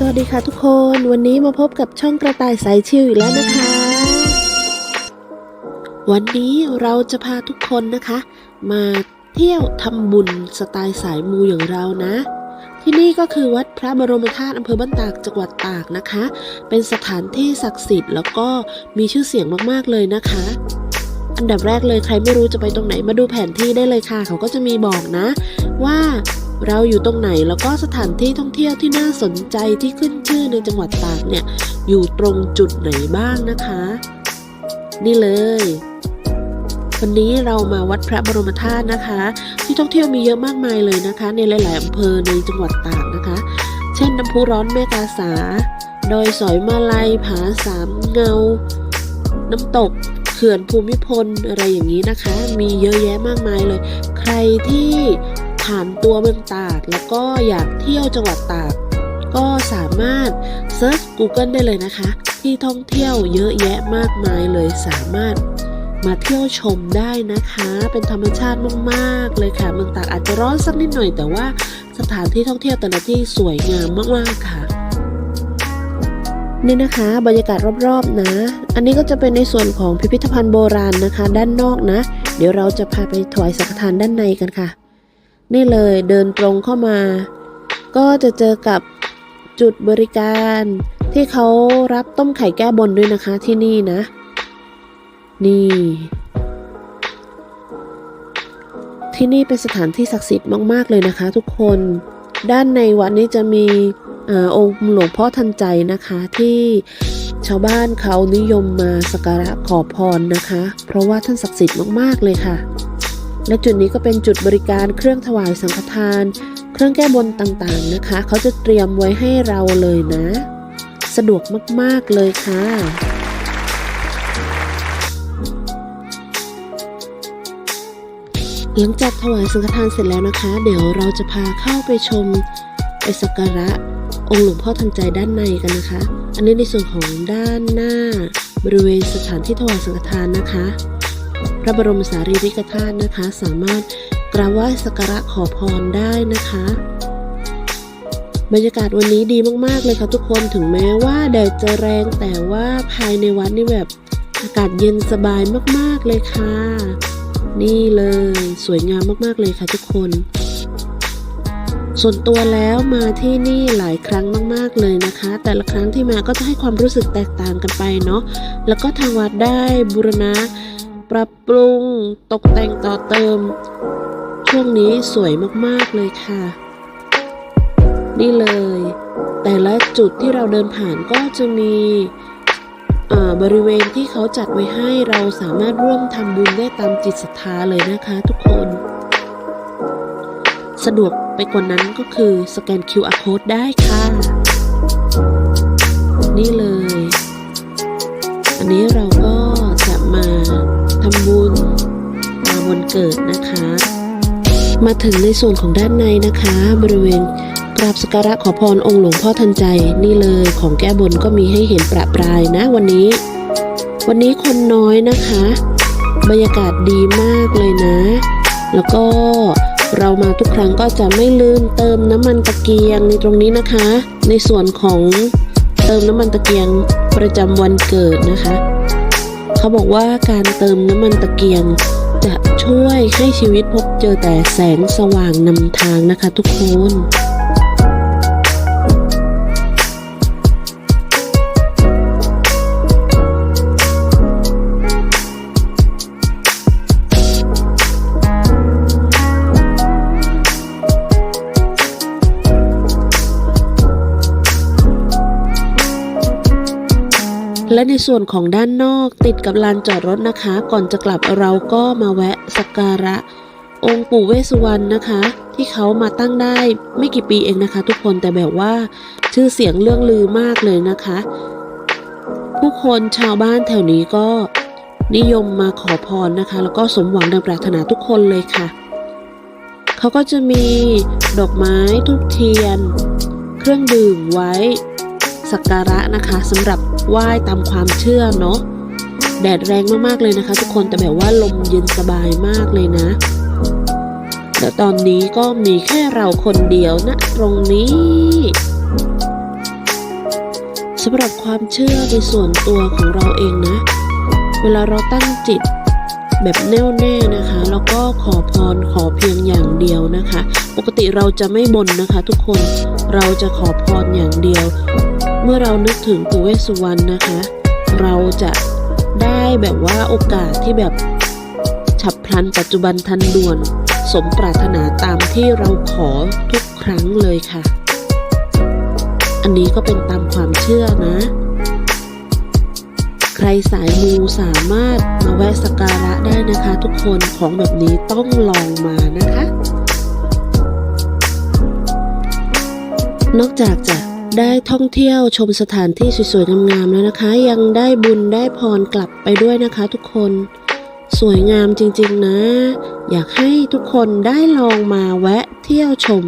สวัสดีค่ะทุกคน วันนี้มาพบกับช่องกระต่ายสายชิวอีกแล้วนะคะ วันนี้เราจะพาทุกคนนะคะ มาเที่ยวทำบุญสไตล์สายมูอย่างเรานะ ที่นี่ก็คือวัดพระบรมธาตุอำเภอบ้านตากจังหวัดตากนะคะ เป็นสถานที่ศักดิ์สิทธิ์แล้วก็มีชื่อเสียงมากๆเลยนะคะ อันดับแรกเลยใครไม่รู้จะไปตรงไหนมาดูแผนที่ได้เลยค่ะ เขาก็จะมีบอกนะว่า เราอยู่ตรงไหนแล้วก็สถานที่ท่องเที่ยวที่น่าสนใจที่ขึ้นชื่อในจังหวัดตากเนี่ยอยู่ตรงจุดไหนบ้างนะคะ นี่เลยวันนี้เรามาวัดพระบรมธาตุนะคะ ที่ท่องเที่ยวมีเยอะมากมายเลยนะคะ ในหลาย ๆอำเภอในจังหวัดตากนะคะ เช่นน้ำพุร้อนแม่กาสาดอยสอยมาลัยผาสามเงา น้ำตกเขื่อนภูมิพลอะไรอย่างนี้นะคะ มีเยอะแยะมากมายเลย ใครที่ ผ่านตัวเมืองตากแล้วก็อยากเที่ยวจังหวัดตาก ก็สามารถเซิร์ช Google ได้เลยนะคะ ที่ท่องเที่ยวเยอะแยะมากมายเลยสามารถมาเที่ยวชมได้นะคะ เป็นธรรมชาติมากๆเลยค่ะ เมืองตากอาจจะร้อนสักนิดหน่อย แต่ว่าสถานที่ท่องเที่ยวแต่ละที่สวยงามมากๆค่ะนี่นะคะบรรยากาศรอบๆนะ อันนี้ก็จะเป็นในส่วนของพิพิธภัณฑ์โบราณนะคะ ด้านนอกนะ เดี๋ยวเราจะพาไปถวายสังฆทานด้านในกันค่ะ นี่เลยเดินตรงเข้ามา ก็จะเจอกับจุดบริการที่เขารับต้มไข่แก้บนด้วยนะคะที่นี่นะ นี่ ที่นี่เป็นสถานที่ศักดิ์สิทธิ์มากๆเลยนะคะ ทุกคนด้านในวัดนี้จะมีอาองค์หลวงพ่อทันใจนะคะที่ชาวบ้านเขานิยมมาสักการะขอพรนะคะ เพราะว่าท่านศักดิ์สิทธิ์มาก ๆ เลยค่ะ และจุดนี้ก็เป็นจุดบริการเครื่องถวายสังฆทาน เครื่องแก้บนต่างๆนะคะ เขาจะเตรียมไว้ให้เราเลยนะ สะดวกมากๆเลยค่ะหลังจากถวายสังฆทานเสร็จแล้วนะคะ เดี๋ยวเราจะพาเข้าไปชมไปสักการะองค์หลวงพ่อทันใจด้านในกันนะคะ อันนี้ในส่วนของด้านหน้า บริเวณสถานที่ถวายสังฆทานนะคะ พระบรมสารีริกธาตุนะคะ สามารถกราบไหว้สักการะขอพรได้นะคะ บรรยากาศวันนี้ดีมากๆเลยค่ะทุกคนถึงแม้ว่าแดดจะแรงแต่ว่าภายในวัดนี่แบบอากาศเย็นสบายมากๆเลยค่ะ นี่เลยสวยงามมากๆเลยค่ะทุกคน ส่วนตัวแล้วมาที่นี่หลายครั้งมากๆเลยนะคะ แต่ละครั้งที่มาก็จะให้ความรู้สึกแตกต่างกันไปเนาะแล้วก็ทางวัดได้บูรณะ ปรับปรุงตกแต่งต่อเติม ช่วงนี้สวยมากๆเลยค่ะ นี่เลย แต่ละจุดที่เราเดินผ่านก็จะมีอ่าบริเวณที่เขาจัดไว้ให้เราสามารถร่วมทำบุญได้ตามจิตศรัทธาเลยนะคะทุกคน สะดวกไปกว่านั้นก็คือสแกน QR code ได้ค่ะ นี่เลย อันนี้เราก็ เกิดนะคะ มาถึงในส่วนของด้านในนะคะ บริเวณกราบสกการะขอพรองค์หลวงพ่อทันใจนี่เลยของแก้บนก็มีให้เห็นประปรายนะวันนี้ วันนี้คนน้อยนะคะ บรรยากาศดีมากเลยนะ แล้วก็เรามาทุกครั้งก็จะไม่ลืมเติมน้ำมันตะเกียงในตรงนี้นะคะ ในส่วนของเติมน้ำมันตะเกียงประจำวันเกิดนะคะ เขาบอกว่าการเติมน้ำมันตะเกียง จะช่วยให้ชีวิตพบเจอแต่แสงสว่างนำทางนะคะทุกคน และในส่วนของด้านนอกติดกับลานจอดรถนะคะ ก่อนจะกลับเราก็มาแวะสักการะ องค์ปู่เวสุวรรณนะคะ ที่เขามาตั้งได้ไม่กี่ปีเองนะคะ ทุกคนแต่แบบว่าชื่อเสียงเรื่องลือมากเลยนะคะ ผู้คนชาวบ้านแถวนี้ก็นิยมมาขอพรนะคะ แล้วก็สมหวังดังปรารถนาทุกคนเลยค่ะ เขาก็จะมีดอกไม้ทุกเทียน เครื่องดื่มไว้ สักการะนะคะสำหรับไหว้ตามความเชื่อเนาะแดดแรงมากๆเลยนะคะ ทุกคนแต่แบบว่าลมเย็นสบายมากเลยนะแล้วตอนนี้ก็มีแค่เราคนเดียวนะตรงนี้สำหรับความเชื่อในส่วนตัวของเราเองนะ เวลาเราตั้งจิตแบบแน่วแน่นะคะ แล้วก็ขอพรขอเพียงอย่างเดียวนะคะ ปกติเราจะไม่บนนะคะ ทุกคนเราจะขอพรอย่างเดียว เมื่อเรานึกถึงปู่เวสสุวรรณนะคะ เราจะได้แบบว่าโอกาสที่แบบฉับพลันปัจจุบันทันด่วน สมปรารถนาตามที่เราขอทุกครั้งเลยค่ะ อันนี้ก็เป็นตามความเชื่อนะ ใครสายมูสามารถมาแวะสักการะได้นะคะทุกคนของแบบนี้ต้องลองมานะคะ นอกจากจะ ได้ท่องเที่ยวชมสถานที่สวยๆงามๆแล้วนะคะ ยังได้บุญได้พรกลับไปด้วยนะคะ ทุกคนสวยงามจริงๆนะ อยากให้ทุกคนได้ลองมาแวะเที่ยวชม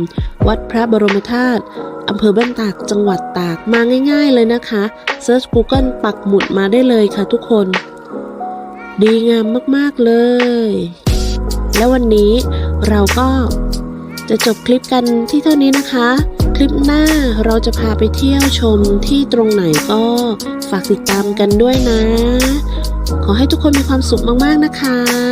วัดพระบรมธาตุอำเภอบ้านตากจังหวัดตากมาง่าย ๆเลยนะคะเซิร์ช Google ปักหมุดมาได้เลยค่ะทุกคน ดีงามมากๆเลย แล้ววันนี้เราก็จะจบคลิปกันที่เท่านี้นะคะ ลิปหน้าเราจะพาไปเที่ยวชมที่ตรงไหนก็ฝากติดตามกันด้วยนะ ขอให้ทุกคนมีความสุขมาก ๆ นะคะ